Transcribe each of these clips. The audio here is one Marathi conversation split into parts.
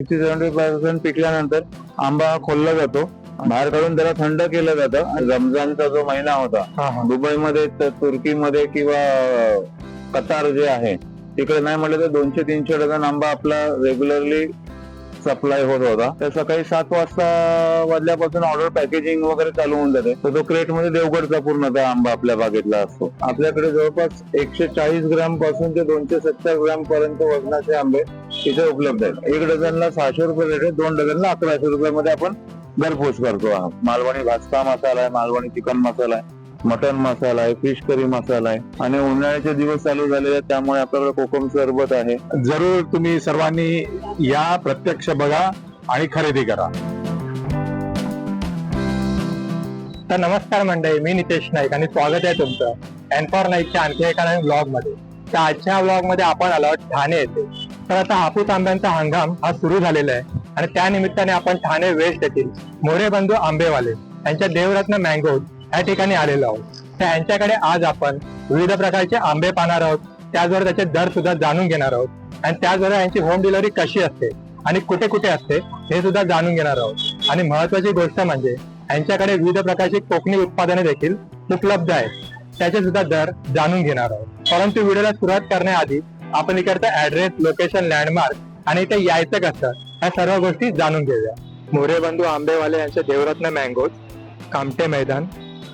सिक्स्टी सेव्हन्टी पर्सेंट पिकल्यानंतर आंबा हा खोलला जातो. बाहेर काढून त्याला थंड केलं जातं. रमजानचा जो महिना होता दुबईमध्ये तुर्कीमध्ये किंवा कतार जे आहे तिकडे नाही म्हटलं तर दोनशे तीनशे डझन आंबा आपला रेग्युलरली सप्लाय होत होता. तर सकाळी सात वाजता वाजल्यापासून ऑर्डर पॅकेजिंग वगैरे चालू होऊन जाते. तर तो क्रेटमध्ये देवगडचा पूर्णतः आंबा आपल्या बागेतला असतो. आपल्याकडे जवळपास एकशे चाळीस ग्रॅमपासून ते दोनशे सत्तर ग्रॅम पर्यंत वजनाचे आंबे इथे उपलब्ध आहेत. एक डझनला सहाशे रुपये रेट आहे दोन डझनला अकराशे रुपयामध्ये आपण घरपोच करतो. आहोत मालवणी भाजका मसाला आहे मालवणी चिकन मसाला आहे मटन मसाला आहे फिश करी मसाला आहे. आणि उन्हाळ्याचे दिवस चालू झालेले आहेत त्यामुळे आपल्याकडे कोकम सरबत आहे. जरूर तुम्ही सर्वांनी या प्रत्यक्ष बघा आणि खरेदी करा. तर नमस्कार मंडळी मी नितेश नाईक आणि स्वागत आहे तुमचं. एनफॉर नाईकच्या आणखी एका नवीन ब्लॉगमध्ये. तर आजच्या ब्लॉगमध्ये आपण आलो ठाणे येथे. तर आता हापूस आंब्यांचा हंगाम हा सुरू झालेला आहे. आणि त्या निमित्ताने आपण ठाणे वेस्ट येथील मोरे बंधू आंबेवाले यांच्या देवरत्न मँगो या ठिकाणी आलेलो आहोत. तर यांच्याकडे आज आपण विविध प्रकारचे आंबे पाहणार आहोत. त्याचबरोबर त्याचे दर सुद्धा जाणून घेणार आहोत. आणि त्याचबरोबर यांची होम डिलिव्हरी कशी असते आणि कुठे कुठे असते हे सुद्धा जाणून घेणार आहोत. आणि महत्वाची गोष्ट म्हणजे यांच्याकडे विविध प्रकारची कोकणी उत्पादने देखील उपलब्ध आहेत. त्याचे सुद्धा दर जाणून घेणार आहोत. परंतु व्हिडिओला सुरुवात करण्याआधी आपण इकडचं ऍड्रेस लोकेशन लँडमार्क आणि इथे यायचं कसं ह्या सर्व गोष्टी जाणून घेऊया. मोरे बंधू आंबेवाले यांचे देवरत्न मँगोज कामटे मैदान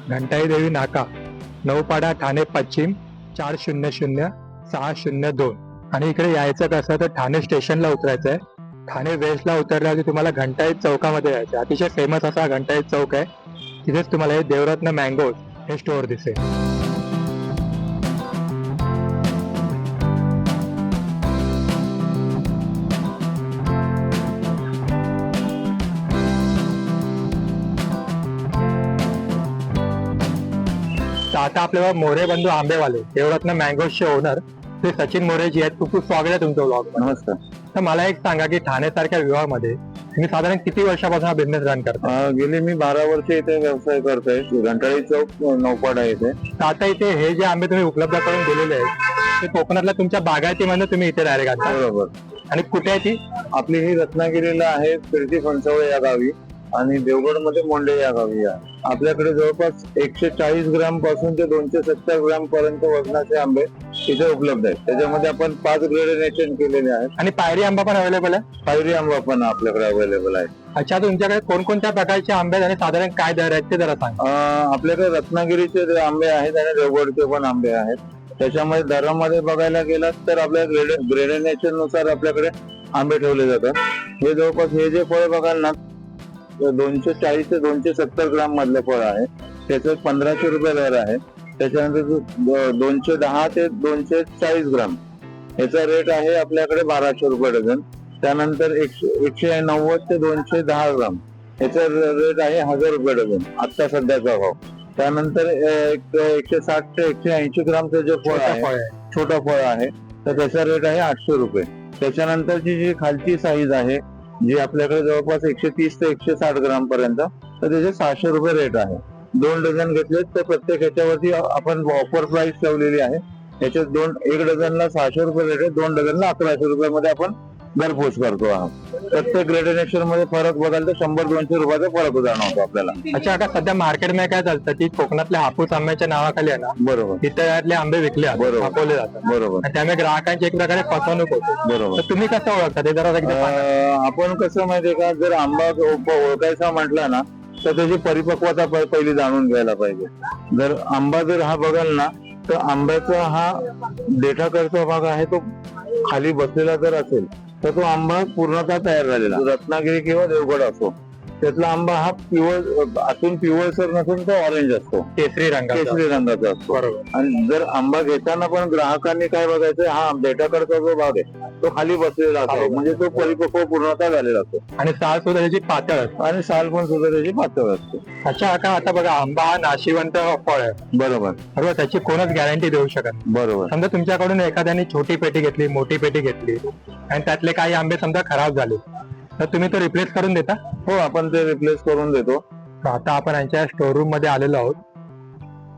घंटाई देवी नाका नऊपाडा ठाणे पश्चिम चार शून्य शून्य सहा शून्य दोन. आणि इकडे यायचं कसं तर ठाणे स्टेशनला उतरायचं आहे ठाणे वेस्टला उतरल्यावरती तुम्हाला घंटाई चौकामध्ये यायचं अतिशय फेमस असा घंटाई चौक आहे. तिथेच तुम्हाला हे देवरत्न मँगोज हे स्टोअर दिसेल. तर आता आपल्याला मोरे बंधू आंबेवाले देवरत्न मँगोजचे ओनर ते सचिन मोरे जी आहेत खूप खूप स्वागत आहे तुमचं ब्लॉग नमस्कार. तर मला एक सांगा की ठाणे सारख्या विभागामध्ये तुम्ही साधारण किती वर्षापासून हा बिझनेस रन करता? गेली मी बारा वर्ष इथे व्यवसाय करतोय. घंटाळी चौक नौपाडा इथे. तर आता इथे हे जे आंबे तुम्ही उपलब्ध करून दिलेले आहेत ते कोकणातल्या तुमच्या बागायतीमध्ये तुम्ही इथे डायरेक्ट आणता? बरोबर. आणि कुठे आहे ती? आपली ही रत्नागिरीला आहे फिरती फणसवळे या गावी आणि देवगडमध्ये मोंडे या गावी आहे. आपल्याकडे जवळपास एकशे चाळीस ग्रॅमपासून ते दोनशे सत्तर ग्रॅम पर्यंत वजनाचे आंबे इथे उपलब्ध आहेत. त्याच्यामध्ये आपण पाच ग्रेडेनेशन केलेले आहेत. आणि पायरी आंबा पण अवेलेबल आहे? पायरी आंबा पण आपल्याकडे अवेलेबल आहे. अच्छा तुमच्याकडे कोणकोणत्या प्रकारचे आंबे आहेत आणि साधारण काय दर आहेत ते जरा सांगा. आपल्याकडे रत्नागिरीचे जे आंबे आहेत आणि देवगडचे पण आंबे आहेत. त्याच्यामध्ये दरामध्ये बघायला गेलात तर आपल्या ग्रेडेनेशननुसार आपल्याकडे आंबे ठेवले जातात. हे जवळपास हे जे फळ बघाल ना दोनशे चाळीस ते दोनशे सत्तर ग्राम मधलं फळ आहे. त्याचं पंधराशे रुपये दर आहे. त्याच्यानंतर दोनशे दहा ते दोनशे चाळीस ग्राम. याचा रेट आहे आपल्याकडे बाराशे रुपये डझन. त्यानंतर एकशे एकशे नव्वद ते दोनशे दहा ग्राम. याचा रेट आहे हजार रुपये डझन. आता सध्याचा भाव. त्यानंतर एक एकशे साठ ते एकशे ऐंशी ग्रामचं जे फळ आहे छोटं फळ आहे तर त्याचा रेट आहे आठशे रुपये. त्याच्यानंतरची जी खालची साईज आहे जी आपल्याकडे जवळपास एकशे तीस ते एकशे साठ ग्राम पर्यंत तर त्याचे सहाशे रुपये रेट आहे. दोन डझन घेतले तर प्रत्येक ह्याच्यावरती आपण ऑफर प्राइस ठेवलेली आहे. ह्याच्यात दोन एक डझनला सहाशे रुपये रेट आहे दोन डझनला अकराशे रुपयामध्ये आपण घरपोच करतो आहोत. प्रत्येक ग्रेडेनेशनमध्ये फरक बघाल तर शंभर दोनशे रुपयाचा फरक जाणवतो आपल्याला. अच्छा आता सध्या मार्केटमध्ये काय चालतं? की कोकणातल्या हापूस आंब्याच्या नावाखाली आहे ना? बरोबर. तिथे यातले आंबे विकले जातात, बरोबर. जातात. बरोबर. आणि त्यामुळे ग्राहकांची एक प्रकारे फसवणूक होते. बरोबर. तर तुम्ही कसं ओळखता? ते जरा एकदा सांगा. अं, आपण कसं माहितीये का? जर आंबा ओप- ओळखायचा म्हटला ना तर त्याची परिपक्वता प- पहिली जाणून घ्यायला पाहिजे. जर आंबा जर हा बघाल ना तर आंब्याचा हा देठाकडचा भाग आहे तो खाली बसलेला जर असेल तर तो आंबा पूर्णतः तयार झालेला रत्नागिरी किंवा देवगड असो. त्यातला आंबा हा पिवळ आतून पिवळसर नसून तो ऑरेंज असतो. केसरी रंगाचा. केसरी रंगाचा असतो. बरोबर. आणि जर आंबा घेताना पण ग्राहकांनी काय बघायचं हा देठाकडचा जो भाग आहे तो खाली बसलेला असतो. म्हणजे तो परिपक्व पूर्णतः झालेला असतो. आणि साल सुद्धा त्याची पातळ असते. आणि साल पण सुद्धा त्याची पातळ असते. अच्छा आता आता बघा आंबा हा नाशिवंत फळ आहे. बरोबर. बरोबर त्याची कोणच गॅरंटी देऊ शकत नाही. बरोबर. समजा तुमच्याकडून एखाद्याने छोटी पेटी घेतली मोठी पेटी घेतली आणि त्यातले काही आंबे समजा खराब झाले तर तुम्ही तो रिप्लेस करून देता? हो आपण ते रिप्लेस करून देतो. तर आता आपण यांच्या स्टोर रूममध्ये आलेलो आहोत.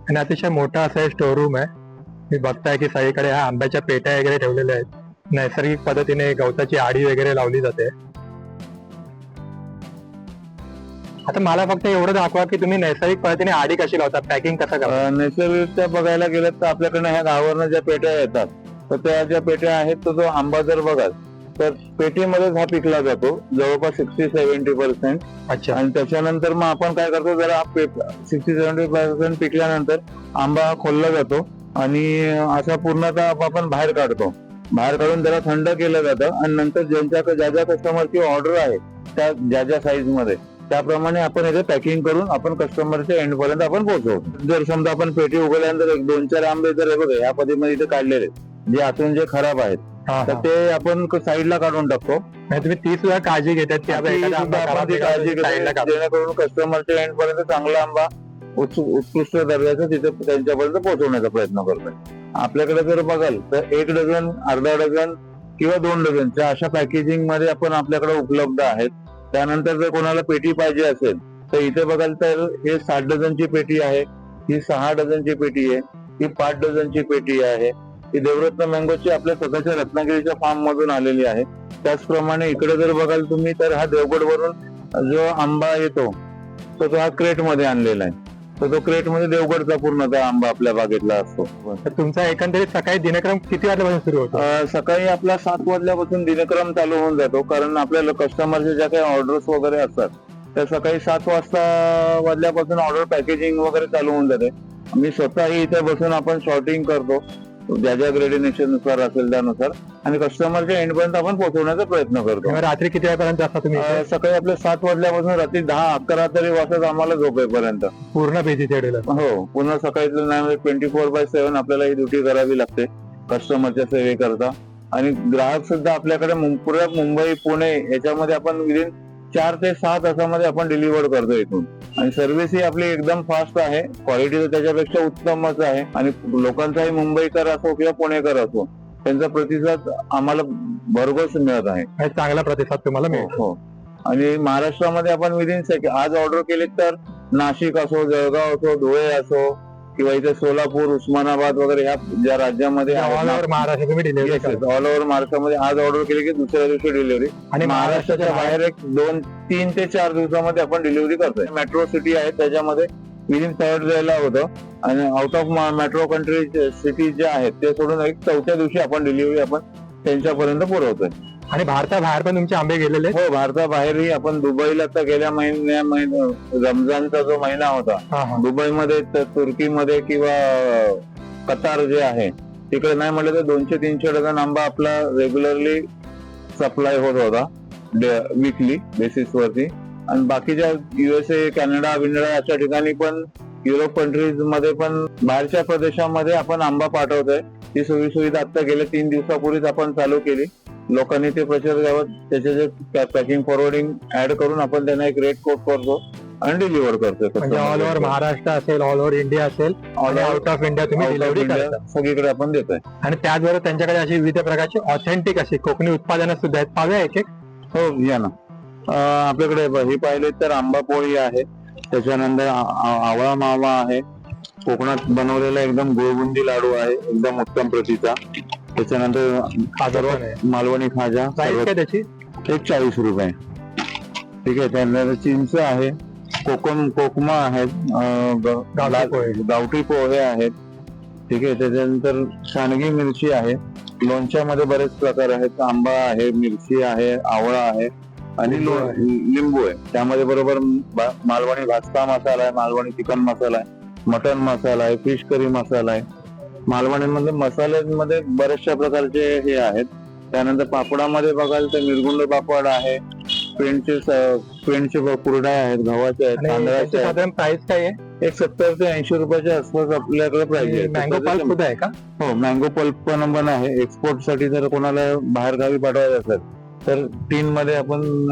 आणि अतिशय मोठा असा हे स्टोर रूम आहे. मी बघताय की सगळीकडे ह्या आंब्याच्या पेट्या वगैरे ठेवलेल्या आहेत. नैसर्गिक पद्धतीने गवताची आडी वगैरे लावली जाते. आता मला फक्त एवढं दाखवा की तुम्ही नैसर्गिक पद्धतीने आडी कशी लावता पॅकिंग कसं करता? अं, नैसर्गिकरित्या बघायला गेलं तर आपल्याकडे ह्या गावावरनं ज्या पेट्या येतात तर त्या ज्या पेट्या आहेत तो जो आंबा जर बघाल तर पेटीमध्येच हा पिकला जातो जवळपास सिक्स्टी सेव्हन्टी पर्सेंट अच्छा. आणि त्याच्यानंतर मग आपण काय करतो जरा सिक्स्टी सेव्हन्टी पर्सेंट पिकल्यानंतर आंबा खोलला जातो आणि असा पूर्णतः आपण बाहेर काढतो. बाहेर काढून त्याला थंड केलं जातं आणि नंतर ज्यांच्या ज्या ज्या कस्टमरची ऑर्डर आहे त्या ज्या ज्या साईजमध्ये त्याप्रमाणे आपण याचे पॅकिंग करून आपण कस्टमरच्या एंड पर्यंत आपण पोहोचवतो. जर समजा आपण पेटी उघडल्यानंतर एक दोन चार आंबे जर हे बघा या पद्धतीमध्ये इथे काढलेले जे आतून जे खराब आहेत तर. ते आपण साईडला काढून टाकतो. म्हणजे तुम्ही ती सुद्धा काळजी घेतात काळजी. जेणेकरून कस्टमरच्या एंड पर्यंत चांगला आंबा उत्कृष्ट दर्जाचा तिथे त्यांच्यापर्यंत पोहोचवण्याचा प्रयत्न करतोय. आपल्याकडे जर बघाल तर एक डझन अर्धा डझन किंवा दोन डझनच्या अशा पॅकेजिंगमध्ये आपण आपल्याकडे उपलब्ध आहेत. त्यानंतर जर कोणाला पेटी पाहिजे असेल तर इथे बघाल तर हे सात डझनची पेटी आहे ही सहा डझनची पेटी आहे ही पाच डझनची पेटी आहे. ही देवरत्न मँगोची आपल्या स्वतःच्या रत्नागिरीच्या फार्म मधून आलेली आहे. त्याचप्रमाणे इकडे जर बघाल तुम्ही तर हा देवगड वरून जो आंबा येतो तो हा क्रेटमध्ये आणलेला आहे. तर तो क्रेटमध्ये देवगडचा पूर्णतः आंबा आपल्या बागेतला असतो. तर तुमचा एकंदरीत सकाळी दिनक्रम किती वाजल्यापासून सुरू होतो? अं, सकाळी आपला सात वाजल्यापासून दिनक्रम चालू होऊन जातो कारण आपल्याला कस्टमरच्या ज्या काही ऑर्डर्स वगैरे असतात त्या सकाळी सात वाजता वाजल्यापासून ऑर्डर पॅकेजिंग वगैरे चालू होऊन जाते. मी स्वतःही इथे बसून आपण शॉर्टिंग करतो. ज्या ज्या ग्रेडिनेशननुसार असेल त्यानुसार. आणि कस्टमरच्या एंड पर्यंत आपण पोहोचवण्याचा प्रयत्न करतो. रात्री किती वेळापर्यंत असता तुम्ही? अं, सकाळी आपले सात वाजल्यापासून रात्री दहा अकरा तरी वाजतात आम्हाला झोपेपर्यंत. पूर्ण बिझी शेड्यूल हो पुन्हा सकाळी ट्वेंटी फोर बाय सेव्हन आपल्याला ही ड्युटी करावी लागते कस्टमरच्या सेवेकरता. आणि ग्राहक सुद्धा आपल्याकडे मुं- पुऱ्या मुंबई पुणे याच्यामध्ये आपण विदिन चार ते सहा तासामध्ये आपण डिलिव्हर करतो इथून. आणि सर्व्हिस ही आपली एकदम फास्ट आहे. क्वालिटी तर त्याच्यापेक्षा उत्तमच आहे. आणि लोकांचाही मुंबईकर असो किंवा पुणेकर असो त्यांचा प्रतिसाद आम्हाला भरघोस मिळत आहे. चांगला प्रतिसाद तुम्हाला मिळतो हो आणि महाराष्ट्रामध्ये आपण विदिन सेकंड आज ऑर्डर केले तर नाशिक असो जळगाव असो धुळे असो किंवा इथे सोलापूर उस्मानाबाद वगैरे ह्या ज्या राज्यामध्ये ऑल ओव्हर महाराष्ट्र तुम्ही डिलिव्हरी ऑल ओव्हर महाराष्ट्रामध्ये आज ऑर्डर केली की दुसऱ्या दिवशी डिलिव्हरी आणि महाराष्ट्राच्या बाहेर एक दोन तीन ते चार दिवसामध्ये आपण डिलिव्हरी करतोय. मेट्रो सिटी आहे त्याच्यामध्ये विदिन थर्ड डेला होतं. आणि out of metro country city ज्या आहेत ते सोडून एक चौथ्या दिवशी आपण डिलिव्हरी आपण त्यांच्यापर्यंत पुरवतोय. आणि भारताबाहेर पण तुमचे आंबे गेलेले? हो भारताबाहेरही आपण दुबईला तर गेल्या महिन्या महिन्या रमजानचा जो महिना होता हा हा. दुबईमध्ये तर तुर्कीमध्ये किंवा कतार जे आहे तिकडे नाही म्हटलं तर दोनशे तीनशे डझन आंबा आपला रेग्युलरली सप्लाय होत होता विकली बेसिस वरती आणि बाकीच्या युएसए कॅनडा विनडा अशा ठिकाणी पण युरोप कंट्रीजमध्ये पण बाहेरच्या प्रदेशामध्ये आपण आंबा पाठवतोय. ती सोयी सुविधा आता गेल्या तीन दिवसापूर्वीच आपण चालू केली. लोकांनी ते प्रचार द्यावं. त्याचे जे पॅकिंग फॉरवर्डिंग ऍड करून आपण त्यांना एक रेट कोट करतो आणि डिलिव्हर करतो म्हणजे ऑल ओव्हर महाराष्ट्र असेल ऑल ओव्हर इंडिया असेल आणि आउट ऑफ इंडिया तुम्ही डिलिव्हरी करता. सगळीकडे आपण देतोय. आणि त्याचबरोबर त्यांच्याकडे अशी विविध प्रकारची ऑथेंटिक अशी कोकणी उत्पादनं सुद्धा आहेत. पाहूया एक एक. हो या ना. आपल्याकडे हे पाहिले तर आंबा पोळी आहे. त्याच्यानंतर आवळा मावा आहे. कोकणात बनवलेला एकदम गुळबुंदी लाडू आहे. एकदम उत्तम प्रतीचा. त्याच्यानंतर खाजा पण आहे. मालवणी खाजा काय त्याची? एक चाळीस रुपये. ठीक आहे त्यानंतर चिंच आहे कोकम कोकमा आहेत अं, ग- गावठी पोहे. गावठी पोहे आहेत. ठीक आहे त्याच्यानंतर सांडगी मिरची आहे. लोणच्यामध्ये बरेच प्रकार आहेत. आंबा आहे मिरची आहे आवळा आहे आणि लो- लिंबू आहे. त्यामध्ये बरोबर बा- मालवणी भाजका मसाला आहे मालवणी चिकन मसाला आहे मटन मसाला आहे फिश करी मसाला आहे. मालवणीमध्ये मसाल्यांमध्ये बऱ्याचशा प्रकारचे हे आहेत. त्यानंतर पापडामध्ये बघाल तर निर्गुंड पापड आहे पेंटचे पेंटचे कुरड्या आहेत गव्हाचे आहेत तांदळाचे साधारण प्राइस काय आहे? एक सत्तर ते ऐंशी रुपयाच्या आसपास आपल्याकडे प्राइस आहे. मँगो पाल सुद्धा आहे का? हो मँगो पल्प पण पण आहे. एक्सपोर्टसाठी जर कोणाला बाहेर गावी पाठवायचं असेल तर टीन मध्ये आपण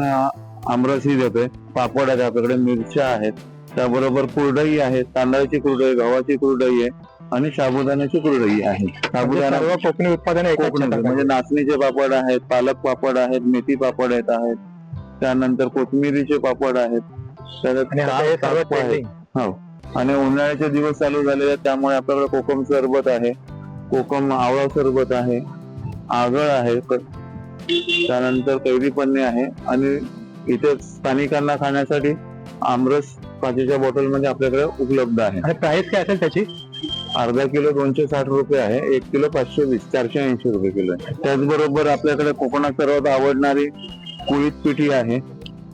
आमरसही देतोय. पापड आहेत आपल्याकडे मिरच्या आहेत. त्याबरोबर कुरडई आहे तांदळाची कुरडई गव्हाची कुरडई आहे. आणि साबुदाण्याची कुरडई आहे. म्हणजे साबुदाणा सर्व कोकणी उत्पादन. म्हणजे नाचणीचे पापड आहेत पालक पापड आहेत मेथी पापड येत आहेत. त्यानंतर कोथमिरीचे पापड आहेत. हे आणि उन्हाळ्याचे दिवस चालू झालेले आहेत त्यामुळे आपल्याकडे कोकम सरबत आहे. कोकम आवळा सरबत आहे. आगळ आहे. त्यानंतर कैरी पन्ने आहे. आणि इथे स्थानिकांना खाण्यासाठी आमरस काचेच्या बॉटलमध्ये आपल्याकडे उपलब्ध आहे. आणि प्राइस काय असेल त्याची? अर्धा किलो दोनशे साठ रुपये आहे एक किलो पाचशे वीस चारशे ऐंशी रुपये किलो आहे. त्याचबरोबर आपल्याकडे कोकणात सर्वात आवडणारी कुळीत पिठी आहे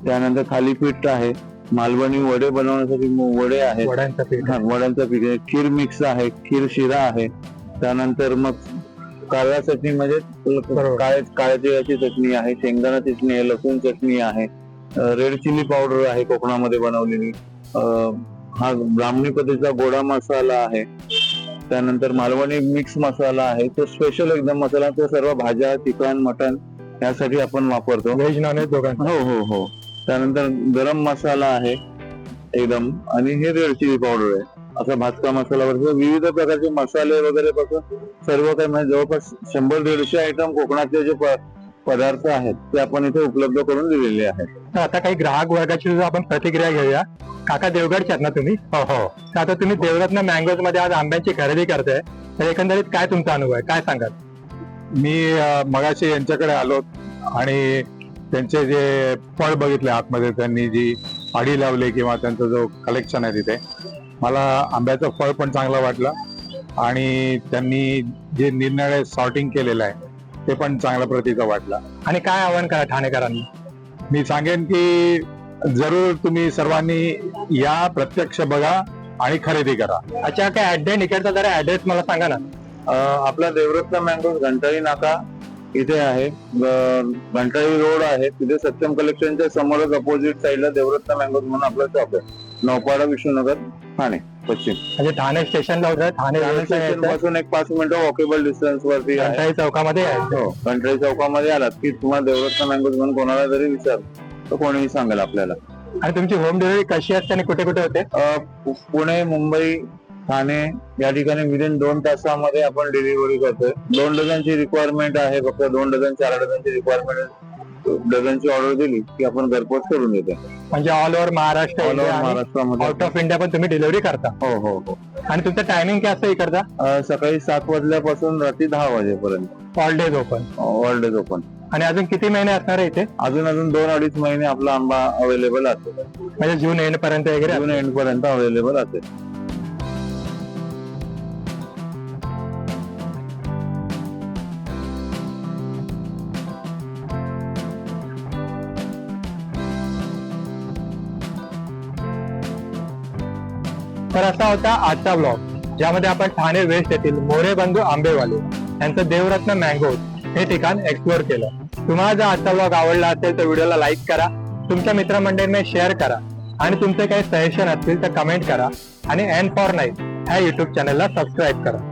त्यानंतर थालीपीठ आहे मालवणी वडे बनवण्यासाठी वडे आहेत. वड्यांचं पीठ. वड्यांचं पीठ आहे. खीर मिक्स आहे खीर शिरा आहे. त्यानंतर मग काळ्या चटणी म्हणजे बरोबर. काळे काळ्या तिळाची चटणी आहे शेंगदाणा चटणी आहे लसूण चटणी आहे. रेड चिली पावडर आहे कोकणामध्ये बनवलेली. हा ब्राह्मणी पद्धतीचा गोडा मसाला आहे. त्यानंतर मालवणी मिक्स मसाला आहे तो स्पेशल एकदम मसाला तो सर्व भाज्या चिकन मटन यासाठी आपण वापरतो. व्हेज नॉन व्हेज दोघांचं हो हो हो. त्यानंतर गरम मसाला आहे एकदम. आणि हे रेड चिली पावडर आहे. असा भाजका मसाला वगैरे. विविध प्रकारचे मसाले वगैरे पासून सर्व काही म्हणजे जवळपास शंभर दीडशे आयटम कोकणातले जे पदार्थ आहेत ते आपण इथे उपलब्ध करून दिलेले आहेत. तर आता काही ग्राहक वर्गाची आपण प्रतिक्रिया घेऊया. काका देवगडचे आहेत ना तुम्ही? हो हो. तर आता तुम्ही देवरत्न मँगोजमध्ये आज आंब्याची खरेदी करताय. तर एकंदरीत काय तुमचा अनुभव आहे? काय सांगाल? मी मगाशी यांच्याकडे आलो आणि त्यांचे जे फळ बघितले आतमध्ये त्यांनी जी आडी लावली किंवा त्यांचा जो कलेक्शन आहे तिथे मला आंब्याचं फळ पण चांगलं वाटलं आणि त्यांनी जे निरनिळे सॉर्टिंग केलेलं आहे ते पण चांगल्या प्रतीचं वाटलं. आणि काय आव्हान करा ठाणेकरांनी? मी सांगेन की जरूर तुम्ही सर्वांनी या प्रत्यक्ष बघा आणि खरेदी करा. अच्छा काय ऍड्रेस इकडचा जरा ऍड्रेस मला सांगा ना. आपला देवरत्न मँगो घंटाळी नाका इथे आहे. घंटाळी रोड आहे. तिथे सत्यम कलेक्शनच्या समोरच अपोजिट साईडला देवरत्न मँगोज म्हणून आपलं शॉप आहे. नौपाडा विष्णुनगर ठाणे. पश्चिम. म्हणजे ठाणे स्टेशनला होतं ठाणे. पासून एक पाच मिनिटं वॉकेबल डिस्टन्स वरती आहे. घंटाळी चौकामध्ये यायचं. हो कंट्री चौकामध्ये आलात की तुम्हाला देवरत्न मँगोज म्हणून कोणाला जरी विचार तर कोणीही सांगेल आपल्याला. आणि तुमची होम डिलिव्हरी कशी असते आणि कुठे कुठे होते? अ, पु- पुणे मुंबई ठाणे या ठिकाणी विदिन दोन तासामध्ये आपण डिलिव्हरी करतोय. दोन डझनची रिक्वायरमेंट आहे फक्त दोन डझन चार डझनची रिक्वायरमेंट डझनची ऑर्डर दिली की आपण घरपोच करून देतो. म्हणजे all over Maharashtra all over out महाराष्ट्रामध्ये. ऑफ इंडिया पण तुम्ही डिलिव्हरी करता. हो हो हो. आणि तुमचं टायमिंग काय असतं अ, सकाळी सात वाजल्यापासून रात्री दहा वाजेपर्यंत. All days open all days open आणि अजून किती महिने असणार आहे इथे? अजून अजून दोन अडीच महिने आपला आंबा अवेलेबल असेल म्हणजे जून एंड पर्यंत वगैरे जून एंड पर्यंत अवेलेबल असेल तर असा होता आजचा ब्लॉग ज्यामध्ये आपण ठाणे वेस्ट येथील मोरे बंधू आंबेवाले यांचं देवरत्न मँगो हे ठिकाण एक्सप्लोअर केलं. तुम्हाला जर आजचा ब्लॉग आवडला असेल तर व्हिडिओला लाईक करा. तुमच्या मित्रमंडळींना शेअर करा. आणि तुमचे काही सजेशन असतील तर कमेंट करा. आणि एन फॉर नाईट ह्या युट्यूब चॅनलला सबस्क्राईब करा.